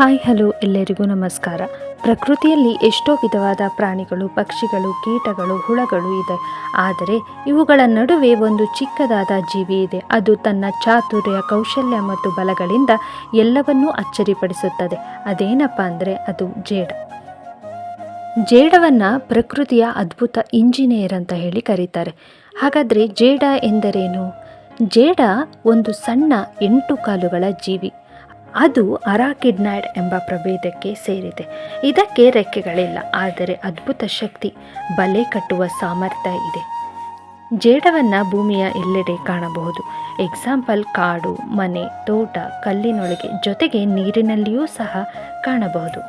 Hi, hello, ಎಲ್ಲರಿಗೂ ನಮಸ್ಕಾರ. ಪ್ರಕೃತಿಯಲ್ಲಿ ಎಷ್ಟೋ ವಿಧವಾದ ಪ್ರಾಣಿಗಳು, ಪಕ್ಷಿಗಳು, ಕೀಟಗಳು, ಹುಳಗಳು ಇದೆ. ಆದರೆ ಇವುಗಳ ನಡುವೆ ಒಂದು ಚಿಕ್ಕದಾದ ಜೀವಿ ಇದೆ. ಅದು ತನ್ನ ಚಾತುರ್ಯ, ಕೌಶಲ್ಯ ಮತ್ತು ಬಲಗಳಿಂದ ಎಲ್ಲವನ್ನೂ ಅಚ್ಚರಿಪಡಿಸುತ್ತದೆ. ಅದೇನಪ್ಪ ಅಂದರೆ ಅದು ಜೇಡ. ಜೇಡವನ್ನು ಪ್ರಕೃತಿಯ ಅದ್ಭುತ ಇಂಜಿನಿಯರ್ ಅಂತ ಹೇಳಿ ಕರೀತಾರೆ. ಹಾಗಾದರೆ ಜೇಡ ಎಂದರೇನು? ಜೇಡ ಒಂದು ಸಣ್ಣ ಎಂಟು ಕಾಲುಗಳ ಜೀವಿ. ಅದು ಅರಾಕಿಡ್ನಾಯ್ಡ್ ಎಂಬ ಪ್ರಭೇದಕ್ಕೆ ಸೇರಿದೆ. ಇದಕ್ಕೆ ರೆಕ್ಕೆಗಳಿಲ್ಲ, ಆದರೆ ಅದ್ಭುತ ಶಕ್ತಿ, ಬಲೆ ಕಟ್ಟುವ ಸಾಮರ್ಥ್ಯ ಇದೆ. ಜೇಡವನ್ನು ಭೂಮಿಯ ಎಲ್ಲೆಡೆ ಕಾಣಬಹುದು. ಎಕ್ಸಾಂಪಲ್ ಕಾಡು, ಮನೆ, ತೋಟ, ಕಲ್ಲಿನೊಳಗೆ ಜೊತೆಗೆ ನೀರಿನಲ್ಲಿಯೂ ಸಹ ಕಾಣಬಹುದು.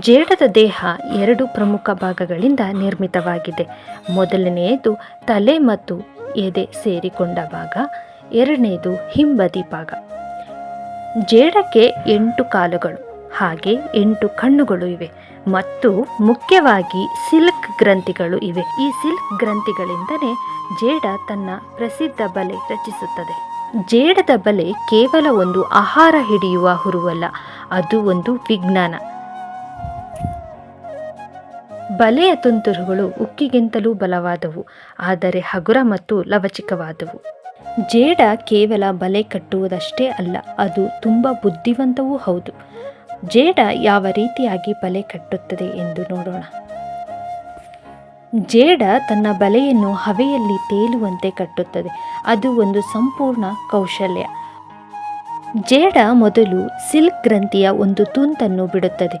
ಜೇಡದ ದೇಹ ಎರಡು ಪ್ರಮುಖ ಭಾಗಗಳಿಂದ ನಿರ್ಮಿತವಾಗಿದೆ. ಮೊದಲನೆಯದು ತಲೆ ಮತ್ತು ಎದೆ ಸೇರಿಕೊಂಡ ಭಾಗ, ಎರಡನೇದು ಹಿಂಬದಿ ಭಾಗ. ಜೇಡಕ್ಕೆ ಎಂಟು ಕಾಲುಗಳು, ಹಾಗೆ ಎಂಟು ಕಣ್ಣುಗಳು ಇವೆ. ಮತ್ತು ಮುಖ್ಯವಾಗಿ ಸಿಲ್ಕ್ ಗ್ರಂಥಿಗಳು ಇವೆ. ಈ ಸಿಲ್ಕ್ ಗ್ರಂಥಿಗಳಿಂದಲೇ ಜೇಡ ತನ್ನ ಪ್ರಸಿದ್ಧ ಬಲೆ ರಚಿಸುತ್ತದೆ. ಜೇಡದ ಬಲೆ ಕೇವಲ ಒಂದು ಆಹಾರ ಹಿಡಿಯುವ ಹುರುವಲ್ಲ, ಅದು ಒಂದು ವಿಜ್ಞಾನ. ಬಲೆಯ ತುಂತುರುಗಳು ಉಕ್ಕಿಗಿಂತಲೂ ಬಲವಾದವು, ಆದರೆ ಹಗುರ ಮತ್ತು ಲವಚಿಕವಾದವು. ಜೇಡ ಕೇವಲ ಬಲೆ ಕಟ್ಟುವುದಷ್ಟೇ ಅಲ್ಲ, ಅದು ತುಂಬ ಬುದ್ಧಿವಂತವೂ ಹೌದು. ಜೇಡ ಯಾವ ರೀತಿಯಾಗಿ ಬಲೆ ಕಟ್ಟುತ್ತದೆ ಎಂದು ನೋಡೋಣ. ಜೇಡ ತನ್ನ ಬಲೆಯನ್ನು ಹವೆಯಲ್ಲಿ ತೇಲುವಂತೆ ಕಟ್ಟುತ್ತದೆ, ಅದು ಒಂದು ಸಂಪೂರ್ಣ ಕೌಶಲ್ಯ. ಜೇಡ ಮೊದಲು ಸಿಲ್ಕ್ ಗ್ರಂಥಿಯ ಒಂದು ತುಂತನ್ನು ಬಿಡುತ್ತದೆ,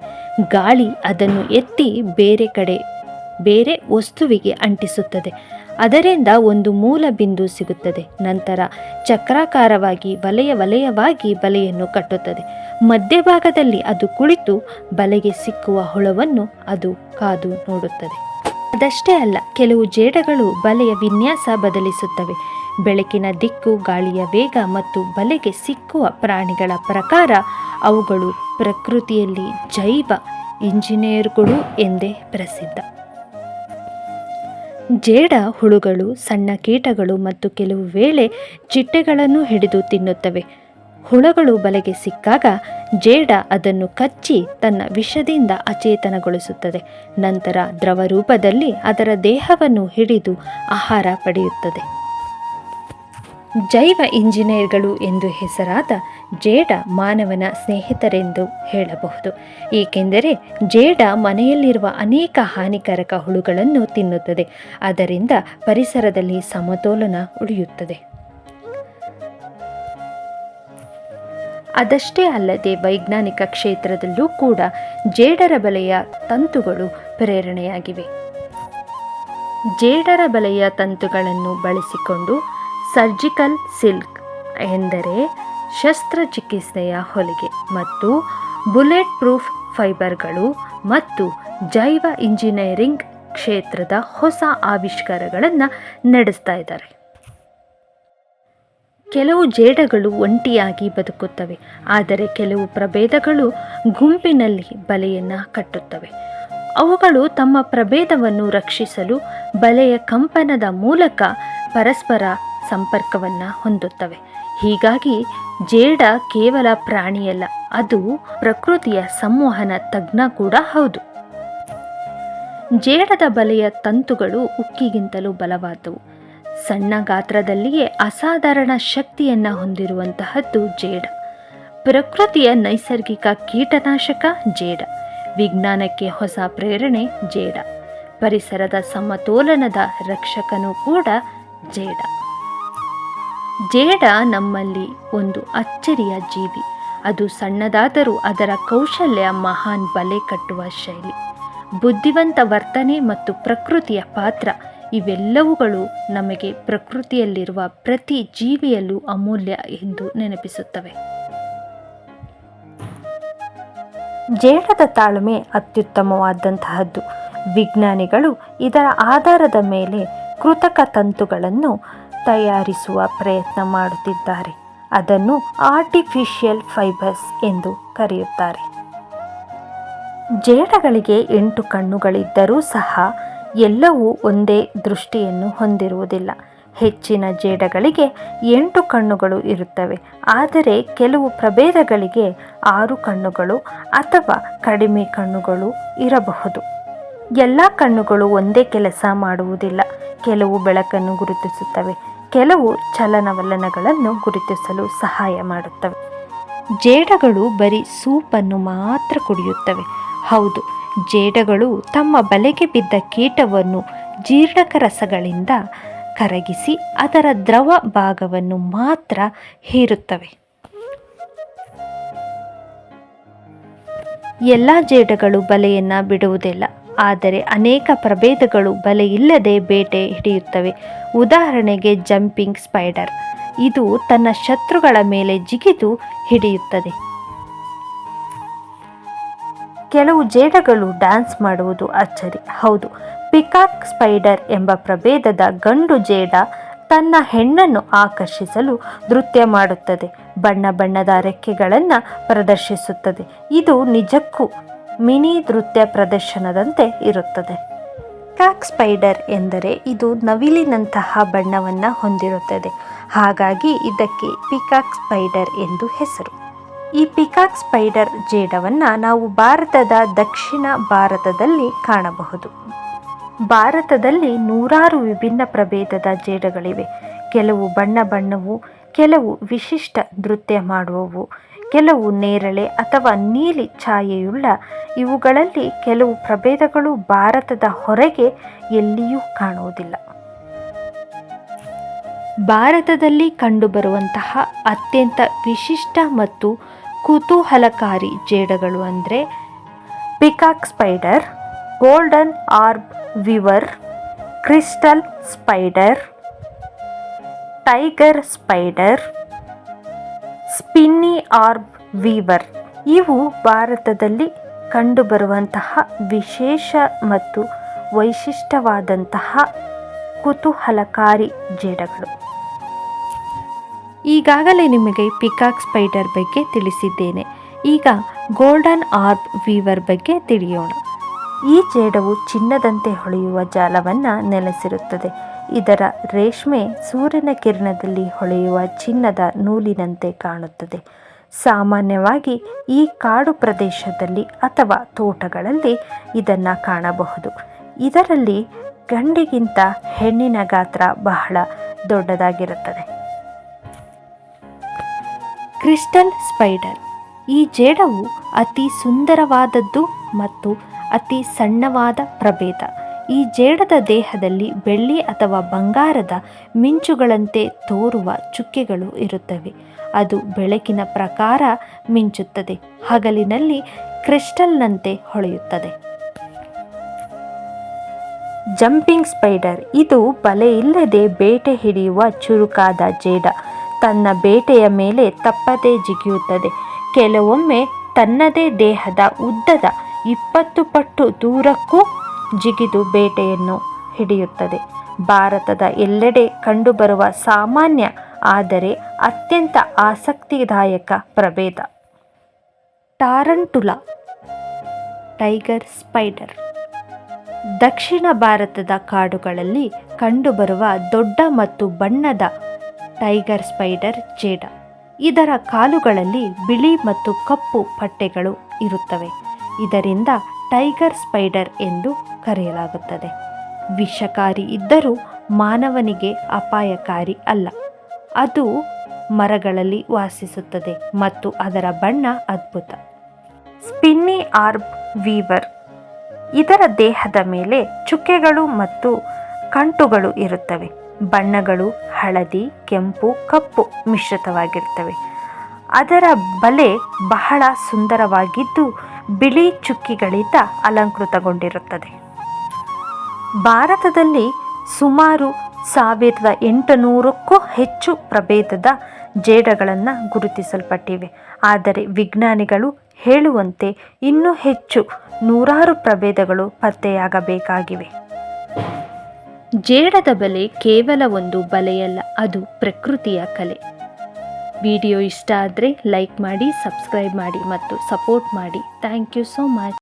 ಗಾಳಿ ಅದನ್ನು ಎತ್ತಿ ಬೇರೆ ಕಡೆ ಬೇರೆ ವಸ್ತುವಿಗೆ ಅಂಟಿಸುತ್ತದೆ. ಅದರಿಂದ ಒಂದು ಮೂಲ ಬಿಂದು ಸಿಗುತ್ತದೆ. ನಂತರ ಚಕ್ರಾಕಾರವಾಗಿ ವಲಯ ವಲಯವಾಗಿ ಬಲೆಯನ್ನು ಕಟ್ಟುತ್ತದೆ. ಮಧ್ಯಭಾಗದಲ್ಲಿ ಅದು ಕುಳಿತು ಬಲೆಗೆ ಸಿಕ್ಕುವ ಹುಳವನ್ನು ಅದು ಕಾದು ನೋಡುತ್ತದೆ. ಅದಷ್ಟೇ ಅಲ್ಲ, ಕೆಲವು ಜೇಡಗಳು ಬಲೆಯ ವಿನ್ಯಾಸ ಬದಲಿಸುತ್ತವೆ. ಬೆಳಕಿನ ದಿಕ್ಕು, ಗಾಳಿಯ ವೇಗ ಮತ್ತು ಬಲೆಗೆ ಸಿಕ್ಕುವ ಪ್ರಾಣಿಗಳ ಪ್ರಕಾರ ಅವುಗಳು ಪ್ರಕೃತಿಯಲ್ಲಿ ಜೈವ ಇಂಜಿನಿಯರ್ಗಳು ಎಂದೇ ಪ್ರಸಿದ್ಧ. ಜೇಡ ಹುಳುಗಳು, ಸಣ್ಣ ಕೀಟಗಳು ಮತ್ತು ಕೆಲವು ವೇಳೆ ಚಿಟ್ಟೆಗಳನ್ನು ಹಿಡಿದು ತಿನ್ನುತ್ತವೆ. ಹುಳಗಳು ಬಲೆಗೆ ಸಿಕ್ಕಾಗ ಜೇಡ ಅದನ್ನು ಕಚ್ಚಿ ತನ್ನ ವಿಷದಿಂದ ಅಚೇತನಗೊಳಿಸುತ್ತದೆ. ನಂತರ ದ್ರವ ರೂಪದಲ್ಲಿ ಅದರ ದೇಹವನ್ನು ಹಿಡಿದು ಆಹಾರ ಪಡೆಯುತ್ತದೆ. ಜೈವ ಇಂಜಿನಿಯರ್ಗಳು ಎಂದು ಹೆಸರಾದ ಜೇಡ ಮಾನವನ ಸ್ನೇಹಿತರೆಂದು ಹೇಳಬಹುದು. ಏಕೆಂದರೆ ಜೇಡ ಮನೆಯಲ್ಲಿರುವ ಅನೇಕ ಹಾನಿಕಾರಕ ಹುಳುಗಳನ್ನು ತಿನ್ನುತ್ತದೆ. ಅದರಿಂದ ಪರಿಸರದಲ್ಲಿ ಸಮತೋಲನ ಉಳಿಯುತ್ತದೆ. ಅದಷ್ಟೇ ಅಲ್ಲದೆ ವೈಜ್ಞಾನಿಕ ಕ್ಷೇತ್ರದಲ್ಲೂ ಕೂಡ ಜೇಡರ ಬಲೆಯ ತಂತುಗಳು ಪ್ರೇರಣೆಯಾಗಿವೆ. ಜೇಡರ ಬಲೆಯ ತಂತುಗಳನ್ನು ಬಳಸಿಕೊಂಡು ಸರ್ಜಿಕಲ್ ಸಿಲ್ಕ್ ಎಂದರೆ ಶಸ್ತ್ರಚಿಕಿತ್ಸೆಯ ಹೊಲಿಗೆ ಮತ್ತು ಬುಲೆಟ್ ಪ್ರೂಫ್ ಫೈಬರ್ಗಳು ಮತ್ತು ಜೈವ ಇಂಜಿನಿಯರಿಂಗ್ ಕ್ಷೇತ್ರದ ಹೊಸ ಆವಿಷ್ಕಾರಗಳನ್ನು ನಡೆಸ್ತಾ ಇದ್ದಾರೆ. ಕೆಲವು ಜೇಡಗಳು ಒಂಟಿಯಾಗಿ ಬದುಕುತ್ತವೆ, ಆದರೆ ಕೆಲವು ಪ್ರಭೇದಗಳು ಗುಂಪಿನಲ್ಲಿ ಬಲೆಯನ್ನು ಕಟ್ಟುತ್ತವೆ. ಅವುಗಳು ತಮ್ಮ ಪ್ರಭೇದವನ್ನು ರಕ್ಷಿಸಲು ಬಲೆಯ ಕಂಪನದ ಮೂಲಕ ಪರಸ್ಪರ ಸಂಪರ್ಕವನ್ನು ಹೊಂದುತ್ತವೆ. ಹೀಗಾಗಿ ಜೇಡ ಕೇವಲ ಪ್ರಾಣಿಯಲ್ಲ, ಅದು ಪ್ರಕೃತಿಯ ಸಂವಹನ ತಜ್ಞ ಕೂಡ ಹೌದು. ಜೇಡದ ಬಲೆಯ ತಂತುಗಳು ಉಕ್ಕಿಗಿಂತಲೂ ಬಲವಾದವು. ಸಣ್ಣ ಗಾತ್ರದಲ್ಲಿಯೇ ಅಸಾಧಾರಣ ಶಕ್ತಿಯನ್ನು ಹೊಂದಿರುವಂತಹದ್ದು ಜೇಡ. ಪ್ರಕೃತಿಯ ನೈಸರ್ಗಿಕ ಕೀಟನಾಶಕ ಜೇಡ. ವಿಜ್ಞಾನಕ್ಕೆ ಹೊಸ ಪ್ರೇರಣೆ ಜೇಡ. ಪರಿಸರದ ಸಮತೋಲನದ ರಕ್ಷಕನೂ ಕೂಡ ಜೇಡ. ಜೇಡ ನಮ್ಮಲ್ಲಿ ಒಂದು ಅಚ್ಚರಿಯ ಜೀವಿ. ಅದು ಸಣ್ಣದಾದರೂ ಅದರ ಕೌಶಲ್ಯ ಮಹಾನ್ ಬಲೆ ಕಟ್ಟುವ ಶೈಲಿ. ಬುದ್ಧಿವಂತ ವರ್ತನೆ ಮತ್ತು ಪ್ರಕೃತಿಯ ಪಾತ್ರ ಇವೆಲ್ಲವುಗಳು ನಮಗೆ ಪ್ರಕೃತಿಯಲ್ಲಿರುವ ಪ್ರತಿ ಜೀವಿಯಲ್ಲೂ ಅಮೂಲ್ಯ ಎಂದು ನೆನಪಿಸುತ್ತವೆ. ಜೇಡದ ತಾಳ್ಮೆ ಅತ್ಯುತ್ತಮವಾದಂತಹದ್ದು. ವಿಜ್ಞಾನಿಗಳು ಇದರ ಆಧಾರದ ಮೇಲೆ ಕೃತಕ ತಂತುಗಳನ್ನು ತಯಾರಿಸುವ ಪ್ರಯತ್ನ ಮಾಡುತ್ತಿದ್ದಾರೆ. ಅದನ್ನು ಆರ್ಟಿಫಿಷಿಯಲ್ ಫೈಬರ್ಸ್ ಎಂದು ಕರೆಯುತ್ತಾರೆ. ಜೇಡಗಳಿಗೆ ಎಂಟು ಕಣ್ಣುಗಳಿದ್ದರೂ ಸಹ ಎಲ್ಲವೂ ಒಂದೇ ದೃಷ್ಟಿಯನ್ನು ಹೊಂದಿರುವುದಿಲ್ಲ. ಹೆಚ್ಚಿನ ಜೇಡಗಳಿಗೆ ಎಂಟು ಕಣ್ಣುಗಳು ಇರುತ್ತವೆ. ಆದರೆ ಕೆಲವು ಪ್ರಭೇದಗಳಿಗೆ ಆರು ಕಣ್ಣುಗಳು ಅಥವಾ ಕಡಿಮೆ ಕಣ್ಣುಗಳು ಇರಬಹುದು. ಎಲ್ಲ ಕಣ್ಣುಗಳು ಒಂದೇ ಕೆಲಸ ಮಾಡುವುದಿಲ್ಲ. ಕೆಲವು ಬೆಳಕನ್ನು ಗುರುತಿಸುತ್ತವೆ. ಕೆಲವು ಚಲನವಲನಗಳನ್ನು ಗುರುತಿಸಲು ಸಹಾಯ ಮಾಡುತ್ತವೆ. ಜೇಡಗಳು ಬರೀ ಸೂಪನ್ನು ಮಾತ್ರ ಕುಡಿಯುತ್ತವೆ. ಹೌದು, ಜೇಡಗಳು ತಮ್ಮ ಬಲೆಗೆ ಬಿದ್ದ ಕೀಟವನ್ನು ಜೀರ್ಣಕ ರಸಗಳಿಂದ ಕರಗಿಸಿ ಅದರ ದ್ರವ ಭಾಗವನ್ನು ಮಾತ್ರ ಹೀರುತ್ತವೆ. ಎಲ್ಲ ಜೇಡಗಳು ಬಲೆಯನ್ನು ಬಿಡುವುದಿಲ್ಲ. ಆದರೆ ಅನೇಕ ಪ್ರಭೇದಗಳು ಬಲೆ ಇಲ್ಲದೆ ಬೇಟೆ ಹಿಡಿಯುತ್ತವೆ. ಉದಾಹರಣೆಗೆ ಜಂಪಿಂಗ್ ಸ್ಪೈಡರ್. ಇದು ತನ್ನ ಶತ್ರುಗಳ ಮೇಲೆ ಜಿಗಿದು ಹಿಡಿಯುತ್ತದೆ. ಕೆಲವು ಜೇಡಗಳು ಡ್ಯಾನ್ಸ್ ಮಾಡುವುದು ಅಚ್ಚರಿ. ಹೌದು, ಪಿಕಾಕ್ ಸ್ಪೈಡರ್ ಎಂಬ ಪ್ರಭೇದದ ಗಂಡು ಜೇಡ ತನ್ನ ಹೆಣ್ಣನ್ನು ಆಕರ್ಷಿಸಲು ನೃತ್ಯ ಮಾಡುತ್ತದೆ. ಬಣ್ಣ ಬಣ್ಣದ ರೆಕ್ಕೆಗಳನ್ನು ಪ್ರದರ್ಶಿಸುತ್ತದೆ. ಇದು ನಿಜಕ್ಕೂ ಮಿನಿ ನೃತ್ಯ ಪ್ರದರ್ಶನದಂತೆ ಇರುತ್ತದೆ. ಪಿಕಾಕ್ ಸ್ಪೈಡರ್ ಎಂದರೆ ಇದು ನವಿಲಿನಂತಹ ಬಣ್ಣವನ್ನು ಹೊಂದಿರುತ್ತದೆ. ಹಾಗಾಗಿ ಇದಕ್ಕೆ ಪಿಕಾಕ್ ಸ್ಪೈಡರ್ ಎಂದು ಹೆಸರು. ಈ ಪಿಕಾಕ್ ಸ್ಪೈಡರ್ ಜೇಡವನ್ನು ನಾವು ಭಾರತದ ದಕ್ಷಿಣ ಭಾರತದಲ್ಲಿ ಕಾಣಬಹುದು. ಭಾರತದಲ್ಲಿ ನೂರಾರು ವಿಭಿನ್ನ ಪ್ರಭೇದದ ಜೇಡಗಳಿವೆ. ಕೆಲವು ಬಣ್ಣ ಬಣ್ಣವು, ಕೆಲವು ವಿಶಿಷ್ಟ ನೃತ್ಯ ಮಾಡುವವು. ಕೆಲವು ನೇರಳೆ ಅಥವಾ ನೀಲಿ ಛಾಯೆಯುಳ್ಳ ಇವುಗಳಲ್ಲಿ ಕೆಲವು ಪ್ರಭೇದಗಳು ಭಾರತದ ಹೊರಗೆ ಎಲ್ಲಿಯೂ ಕಾಣುವುದಿಲ್ಲ. ಭಾರತದಲ್ಲಿ ಕಂಡುಬರುವಂತಹ ಅತ್ಯಂತ ವಿಶಿಷ್ಟ ಮತ್ತು ಕುತೂಹಲಕಾರಿ ಜೇಡಗಳು ಅಂದರೆ peacock spider, golden orb weaver, crystal spider, tiger spider spiny orb weaver. ಇವು ಭಾರತದಲ್ಲಿ ಕಂಡುಬರುವಂತಹ ವಿಶೇಷ ಮತ್ತು ವೈಶಿಷ್ಟ್ಯವಾದಂತಹ ಕುತೂಹಲಕಾರಿ ಜೇಡಗಳು. ಈಗಾಗಲೇ ನಿಮಗೆ ಪಿಕಾಕ್ ಸ್ಪೈಡರ್ ಬಗ್ಗೆ ತಿಳಿಸಿದ್ದೇನೆ. ಈಗ ಗೋಲ್ಡನ್ ಆರ್ಬ್ ವೀವರ್ ಬಗ್ಗೆ ತಿಳಿಯೋಣ. ಈ ಜೇಡವು ಚಿನ್ನದಂತೆ ಹೊಳೆಯುವ ಜಾಲವನ್ನು ನೆಲೆಸಿರುತ್ತದೆ. ಇದರ ರೇಷ್ಮೆ ಸೂರ್ಯನ ಕಿರಣದಲ್ಲಿ ಹೊಳೆಯುವ ಚಿನ್ನದ ನೂಲಿನಂತೆ ಕಾಣುತ್ತದೆ. ಸಾಮಾನ್ಯವಾಗಿ ಈ ಕಾಡು ಪ್ರದೇಶದಲ್ಲಿ ಅಥವಾ ತೋಟಗಳಲ್ಲಿ ಇದನ್ನು ಕಾಣಬಹುದು. ಇದರಲ್ಲಿ ಗಂಡಿಗಿಂತ ಹೆಣ್ಣಿನ ಗಾತ್ರ ಬಹಳ ದೊಡ್ಡದಾಗಿರುತ್ತದೆ. Crystal spider. ಈ ಜೇಡವು ಅತಿ ಸುಂದರವಾದದ್ದು ಮತ್ತು ಅತಿ ಸಣ್ಣವಾದ ಪ್ರಭೇದ. ಈ ಜೇಡದ ದೇಹದಲ್ಲಿ ಬೆಳ್ಳಿ ಅಥವಾ ಬಂಗಾರದ ಮಿಂಚುಗಳಂತೆ ತೋರುವ ಚುಕ್ಕೆಗಳು ಇರುತ್ತವೆ. ಅದು ಬೆಳಕಿನ ಪ್ರಕಾರ ಮಿಂಚುತ್ತದೆ. ಹಗಲಿನಲ್ಲಿ ಕ್ರಿಸ್ಟಲ್ನಂತೆ ಹೊಳೆಯುತ್ತದೆ. Jumping spider. ಇದು ಬಲೆ ಇಲ್ಲದೆ ಬೇಟೆ ಹಿಡಿಯುವ ಚುರುಕಾದ ಜೇಡ. ತನ್ನ ಬೇಟೆಯ ಮೇಲೆ ತಪ್ಪದೇ ಜಿಗಿಯುತ್ತದೆ. ಕೆಲವೊಮ್ಮೆ ತನ್ನದೇ ದೇಹದ ಉದ್ದದ ಇಪ್ಪತ್ತು ಪಟ್ಟು ದೂರಕ್ಕೂ ಜಿಗಿದು ಬೇಟೆಯನ್ನು ಹಿಡಿಯುತ್ತದೆ. ಭಾರತದ ಎಲ್ಲೆಡೆ ಕಂಡುಬರುವ ಸಾಮಾನ್ಯ, ಆದರೆ ಅತ್ಯಂತ ಆಸಕ್ತಿದಾಯಕ ಪ್ರಭೇದ. Tarantula, tiger spider. ದಕ್ಷಿಣ ಭಾರತದ ಕಾಡುಗಳಲ್ಲಿ ಕಂಡುಬರುವ ದೊಡ್ಡ ಮತ್ತು ಬಣ್ಣದ ಟೈಗರ್ ಸ್ಪೈಡರ್ ಜೇಡ. ಇದರ ಕಾಲುಗಳಲ್ಲಿ ಬಿಳಿ ಮತ್ತು ಕಪ್ಪು ಪಟ್ಟೆಗಳು ಇರುತ್ತವೆ. ಇದರಿಂದ ಟೈಗರ್ ಸ್ಪೈಡರ್ ಎಂದು ಕರೆಯಲಾಗುತ್ತದೆ. ವಿಷಕಾರಿ ಇದ್ದರೂ ಮಾನವನಿಗೆ ಅಪಾಯಕಾರಿ ಅಲ್ಲ. ಅದು ಮರಗಳಲ್ಲಿ ವಾಸಿಸುತ್ತದೆ ಮತ್ತು ಅದರ ಬಣ್ಣ ಅದ್ಭುತ. Spiny orb weaver. ಇದರ ದೇಹದ ಮೇಲೆ ಚುಕ್ಕೆಗಳು ಮತ್ತು ಕಂಟುಗಳು ಇರುತ್ತವೆ. ಬಣ್ಣಗಳು ಹಳದಿ, ಕೆಂಪು, ಕಪ್ಪು ಮಿಶ್ರಿತವಾಗಿರುತ್ತವೆ. ಅದರ ಬಲೆ ಬಹಳ ಸುಂದರವಾಗಿದ್ದು ಬಿಳಿ ಚುಕ್ಕಿಗಳಿಂದ ಅಲಂಕೃತಗೊಂಡಿರುತ್ತದೆ. ಭಾರತದಲ್ಲಿ ಸುಮಾರು ಸಾವಿರದ ಎಂಟುನೂರಕ್ಕೂ ಹೆಚ್ಚು ಪ್ರಭೇದದ ಜೇಡಗಳನ್ನು ಗುರುತಿಸಲ್ಪಟ್ಟಿವೆ. ಆದರೆ ವಿಜ್ಞಾನಿಗಳು ಹೇಳುವಂತೆ ಇನ್ನೂ ಹೆಚ್ಚು ನೂರಾರು ಪ್ರಭೇದಗಳು ಪತ್ತೆಯಾಗಬೇಕಾಗಿವೆ. ಜೇಡದ ಬಲೆ ಕೇವಲ ಒಂದು ಬಲೆಯಲ್ಲ, ಅದು ಪ್ರಕೃತಿಯ ಕಲೆ. ವಿಡಿಯೋ ಇಷ್ಟ ಆದರೆ ಲೈಕ್ ಮಾಡಿ ಸಬ್ಸ್ಕ್ರೈಬ್ ಮಾಡಿ ಮತ್ತು ಸಪೋರ್ಟ್ ಮಾಡಿ. Thank you so much